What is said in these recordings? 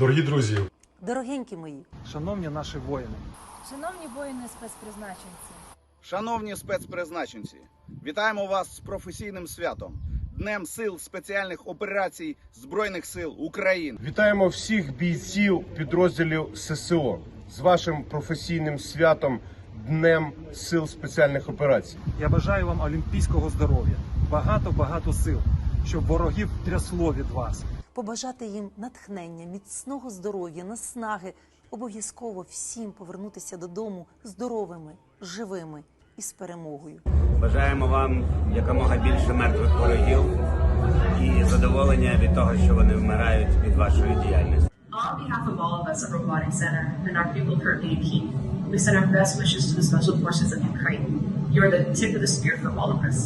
Дорогі друзі, Дорогенькі мої, Шановні наші воїни, Шановні воїни спецпризначенці, Шановні спецпризначенці, вітаємо вас з професійним святом Днем сил спеціальних операцій Збройних сил України. Вітаємо всіх бійців підрозділів ССО з вашим професійним святом Днем Сил спеціальних операцій. я бажаю вам олімпійського здоров'я, багато-багато сил, щоб ворогів трясло від вас. побажати їм натхнення, міцного здоров'я, наснаги, обов'язково всім повернутися додому здоровими, живими і з перемогою. Бажаємо вам якомога більше мертвих ворогів і задоволення від того, що вони вмирають від вашої діяльності. On behalf of all of us at Robotics Center and our people currently in Kyiv, we send our best wishes to the Special Forces of Ukraine. You are the tip of the spear for all of us.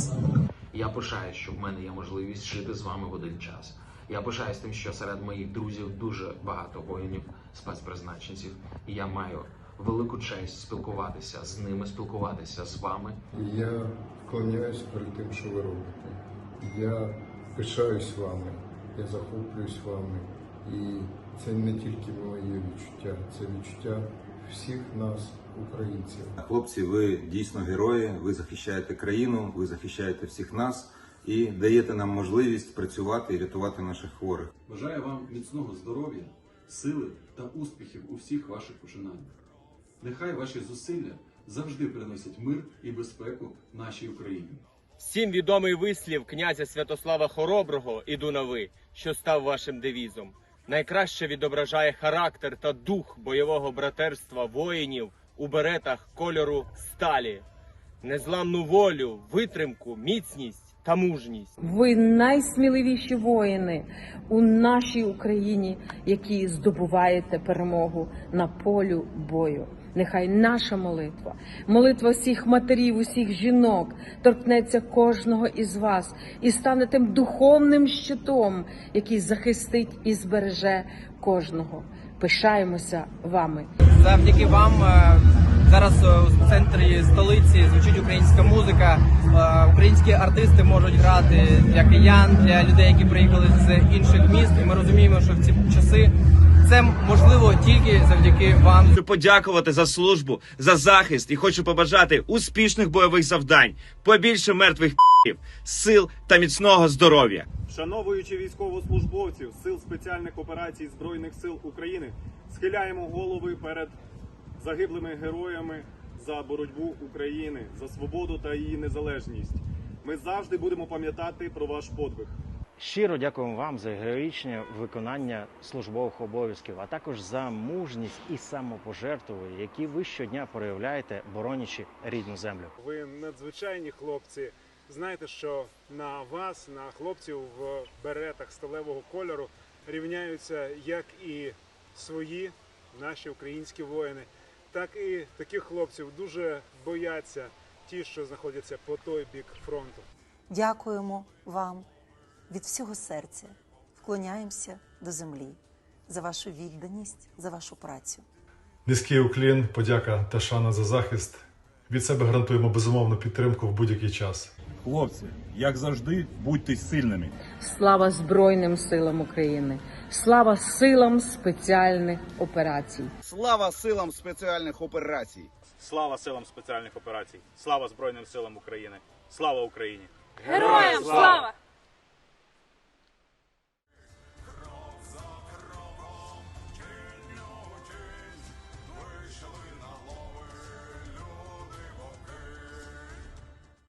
Я пишаюсь, що в мене є можливість жити з вами в один час. Я пишаюсь тим, що серед моїх друзів дуже багато воїнів, спецпризначенців, і я маю велику честь спілкуватися з ними, спілкуватися з вами. Я вклоняюсь перед тим, що ви робите. Я пишаюсь вами, я захоплююсь вами. І це не тільки моє відчуття, це відчуття всіх нас, українців. Хлопці, ви дійсно герої. Ви захищаєте країну, ви захищаєте всіх нас і даєте нам можливість працювати і рятувати наших хворих. Бажаю вам міцного здоров'я, сили та успіхів у всіх ваших починаннях. Нехай ваші зусилля завжди приносять мир і безпеку нашій Україні. Всім відомий вислів князя Святослава Хороброго «Іду на ви», що став вашим девізом. Найкраще відображає характер та дух бойового братерства воїнів у беретах кольору сталі, незламну волю, витримку, міцність та мужність. ви найсміливіші воїни у нашій Україні, які здобуваєте перемогу на полю бою. Нехай наша молитва, молитва всіх матерів, усіх жінок торкнеться кожного із вас і стане тим духовним щитом, який захистить і збереже кожного. Пишаємося вами. Завдяки вам е, зараз е, у центрі столиці звучить українська музика. Е, Українські артисти можуть грати для киян, для людей, які приїхали з інших міст. І ми розуміємо, що в ці часи це можливо тільки завдяки вам. Хочу подякувати за службу, за захист і хочу побажати успішних бойових завдань, побільше мертвих п***ів, сил та міцного здоров'я. Вшановуючи військовослужбовців Сил спеціальних операцій Збройних сил України, схиляємо голови перед загиблими героями за боротьбу України, за свободу та її незалежність. Ми завжди будемо пам'ятати про ваш подвиг. Щиро дякуємо вам за героїчне виконання службових обов'язків, а також за мужність і самопожертву, які ви щодня проявляєте, боронячи рідну землю. Ви надзвичайні хлопці. Знаєте, що на вас, на хлопців в беретах сталевого кольору, рівняються як і свої наші українські воїни, так і таких хлопців дуже бояться ті, що знаходяться по той бік фронту. Дякуємо вам від всього серця. Вклоняємося до землі за вашу відданість, за вашу працю. низький уклін, подяка та шана за захист. Від себе гарантуємо безумовну підтримку в будь-який час. Хлопці, як завжди, будьте сильними. Слава Збройним силам України! Слава силам спеціальних операцій! Слава силам спеціальних операцій! Слава силам спеціальних операцій! Слава Збройним силам України! Слава Україні! Героям слава!